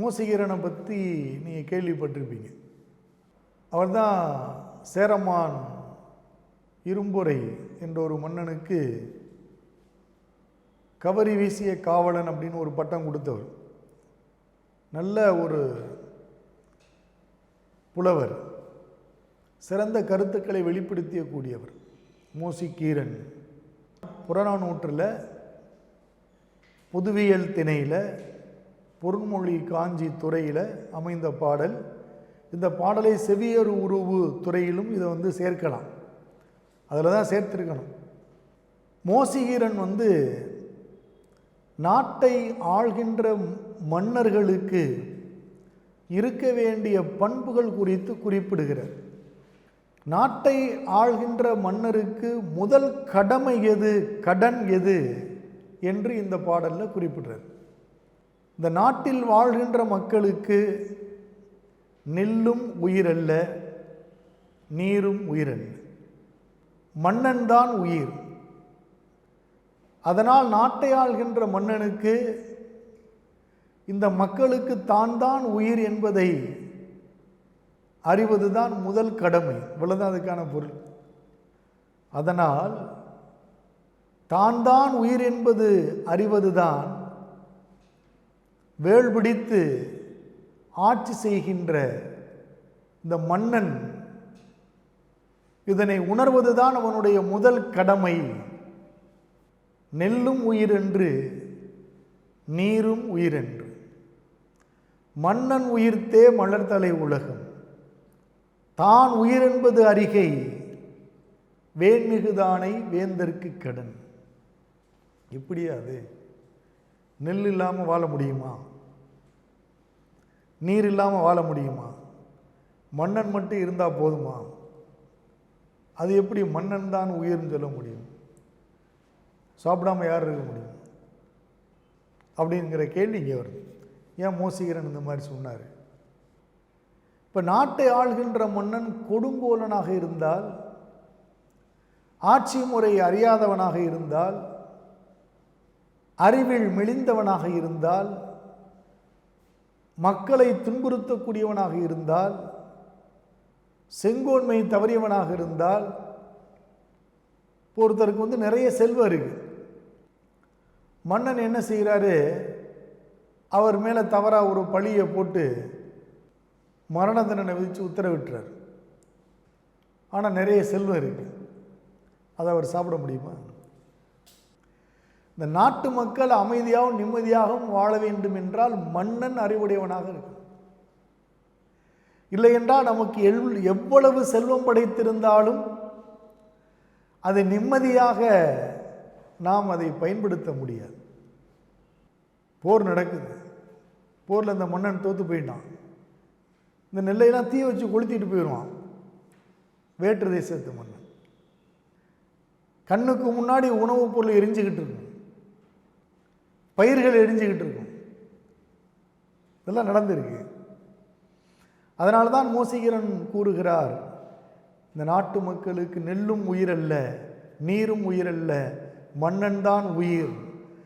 மூசிகரனை பற்றி நீங்கள் கேள்விப்பட்டிருப்பீங்க. அவர் தான் சேரமான் இரும்புரை என்ற ஒரு மன்னனுக்கு கவரி வீசிய காவலன் அப்படின்னு ஒரு பட்டம் கொடுத்தவர். நல்ல ஒரு புலவர் சிறந்த கருத்துக்களை வெளிப்படுத்திய கூடியவர் மூசிக்கீரன். புறநானூற்றில் புதுவியல் திணையில் பொருண்மொழி காஞ்சி துறையில் அமைந்த பாடல். இந்த பாடலை செவியர் உருவு துறையிலும் இதை வந்து சேர்க்கலாம். அதில் தான் சேர்த்துருக்கணும். மோசிகீரன் வந்து நாட்டை ஆள்கின்ற மன்னர்களுக்கு இருக்க வேண்டிய பண்புகள் குறித்து குறிப்பிடுகிறார். நாட்டை ஆள்கின்ற மன்னருக்கு முதல் கடமை எது? கடன் எது? என்று இந்த பாடலில் குறிப்பிடுறார். இந்த நாட்டில் வாழ்கின்ற மக்களுக்கு நெல்லும் உயிரல்ல நீரும் உயிரல்ல. மன்னன் தான் உயிர். அதனால் நாட்டை ஆள்கின்ற மன்னனுக்கு இந்த மக்களுக்கு தான் தான் உயிர் என்பதை அறிவதுதான் முதல் கடமை. இவ்வளோதான் அதுக்கான பொருள். அதனால் தான் தான் உயிர் என்பது அறிவதுதான் வேள் பிடித்து ஆட்சி செய்கின்ற இந்த மன்னன் இதனை உணர்வதுதான் அவனுடைய முதல் கடமை. நெல்லும் உயிரென்று நீரும் உயிரென்று. மன்னன் உயிர்த்தே மலர்தலை உலகம். தான் உயிரென்பது அறிகை வேண்மிகுதானை வேந்தற்கு கடன். இப்படியா அது? நெல் இல்லாமல் வாழ முடியுமா? நீர் இல்லாமல் வாழ முடியுமா? மன்னன் மட்டும் இருந்தால் போதுமா? அது எப்படி மன்னன் தான் உயிர்னு சொல்ல முடியும்? சாப்பிடாம யார் இருக்க முடியும்? அப்படிங்கிற கேள்வி இங்கே வருது. ஏன் மோசிகரன் இந்த மாதிரி சொன்னார்? இப்போ நாட்டை ஆள்கின்ற மன்னன் கொடுங்கோலனாக இருந்தால் ஆட்சி முறை அறியாதவனாக இருந்தால் அறிவில் மெலிந்தவனாக இருந்தால் மக்களை துன்புறுத்தக்கூடியவனாக இருந்தால் செங்கோன்மை தவறியவனாக இருந்தால் ஒருத்தருக்கு வந்து நிறைய செல்வம் இருக்கு. மன்னன் என்ன செய்கிறாரு அவர் மேலே தவறாக ஒரு பழியை போட்டு மரண தண்டனை விதித்து உத்தரவிட்டுறார். ஆனால் நிறைய செல்வம் இருக்கு. அதை அவர் சாப்பிட முடியுமா? இந்த நாட்டு மக்கள் அமைதியாகவும் நிம்மதியாகவும் வாழ வேண்டும் என்றால் மன்னன் அறிவுடையவனாக இருக்கும். இல்லை என்றால் நமக்கு எல் எவ்வளவு செல்வம் படைத்திருந்தாலும் அதை நிம்மதியாக நாம் அதை பயன்படுத்த முடியாது. போர் நடக்குது. போரில் இந்த மன்னன் தோத்து போயிட்டான். இந்த நெல்லையெல்லாம் தீ வச்சு கொளுத்திட்டு போயிடுவான். வேற்று தேசத்து மன்னன். கண்ணுக்கு முன்னாடி உணவுப் பொருள் எரிஞ்சுக்கிட்டு இருக்கும். பயிர்கள் எரிஞ்சுக்கிட்டு இருக்கும். இதெல்லாம் நடந்திருக்கு. அதனால தான் மோசிகரன் கூறுகிறார் இந்த நாட்டு மக்களுக்கு நெல்லும் உயிரல்ல நீரும் உயிரல்ல மன்னன் தான் உயிர்.